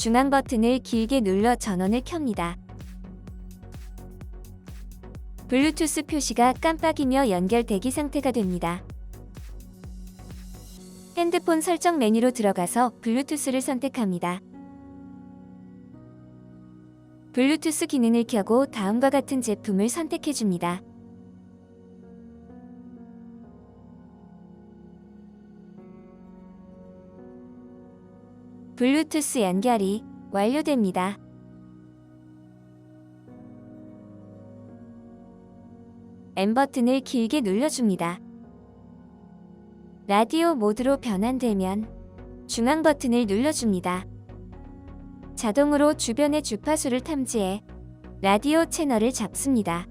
중앙 버튼을 길게 눌러 전원을 켭니다. 블루투스 표시가 깜빡이며 연결 대기 상태가 됩니다. 핸드폰 설정 메뉴로 들어가서 블루투스를 선택합니다. 블루투스 기능을 켜고 다음과 같은 제품을 선택해 줍니다. 블루투스 연결이 완료됩니다. M 버튼을 길게 눌러줍니다. 라디오 모드로 변환되면 중앙 버튼을 눌러줍니다. 자동으로 주변의 주파수를 탐지해 라디오 채널을 잡습니다.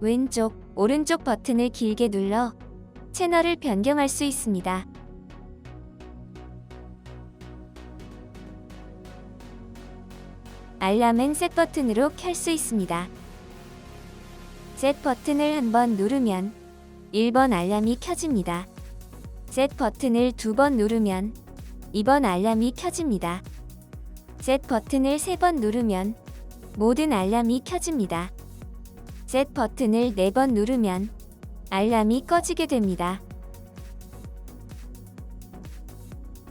왼쪽, 오른쪽 버튼을 길게 눌러 채널을 변경할 수 있습니다. 알람은 셋 버튼으로 켤 수 있습니다. 셋 버튼을 한번 누르면 1번 알람이 켜집니다. 셋 버튼을 두 번 누르면 2번 알람이 켜집니다. 셋 버튼을 세 번 누르면 모든 알람이 켜집니다. 셋 버튼을 네 번 누르면 알람이 꺼지게 됩니다.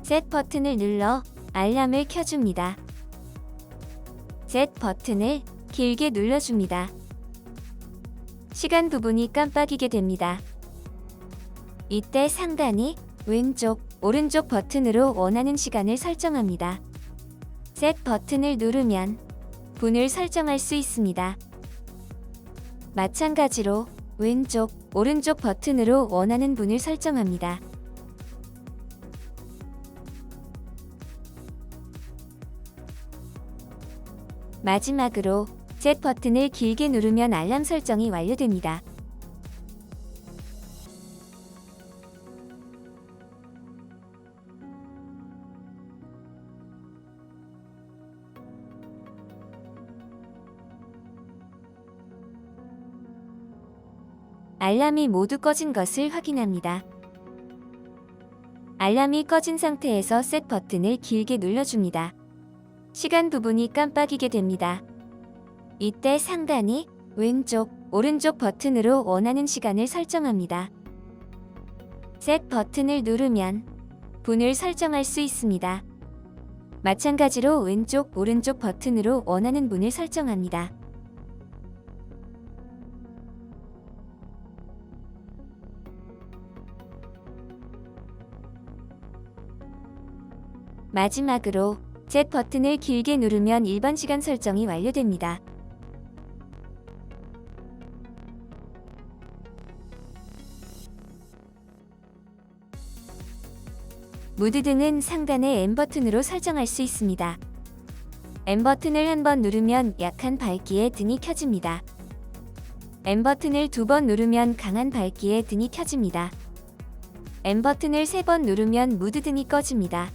셋 버튼을 눌러 알람을 켜줍니다. 셋 버튼을 길게 눌러줍니다. 시간 부분이 깜빡이게 됩니다. 이때 상단이 왼쪽, 오른쪽 버튼으로 원하는 시간을 설정합니다. 셋 버튼을 누르면 분을 설정할 수 있습니다. 마찬가지로 왼쪽, 오른쪽 버튼으로 원하는 분을 설정합니다. 마지막으로 Z 버튼을 길게 누르면 알람 설정이 완료됩니다. 알람이 모두 꺼진 것을 확인합니다. 알람이 꺼진 상태에서 셋 버튼을 길게 눌러줍니다. 시간 부분이 깜빡이게 됩니다. 이때 상단이 왼쪽, 오른쪽 버튼으로 원하는 시간을 설정합니다. 셋 버튼을 누르면 분을 설정할 수 있습니다. 마찬가지로 왼쪽, 오른쪽 버튼으로 원하는 분을 설정합니다. 마지막으로 Z 버튼을 길게 누르면 일반 시간 설정이 완료됩니다. 무드 등은 상단의 M 버튼으로 설정할 수 있습니다. M 버튼을 한 번 누르면 약한 밝기에 등이 켜집니다. M 버튼을 두 번 누르면 강한 밝기에 등이 켜집니다. M 버튼을 세 번 누르면 무드 등이 꺼집니다.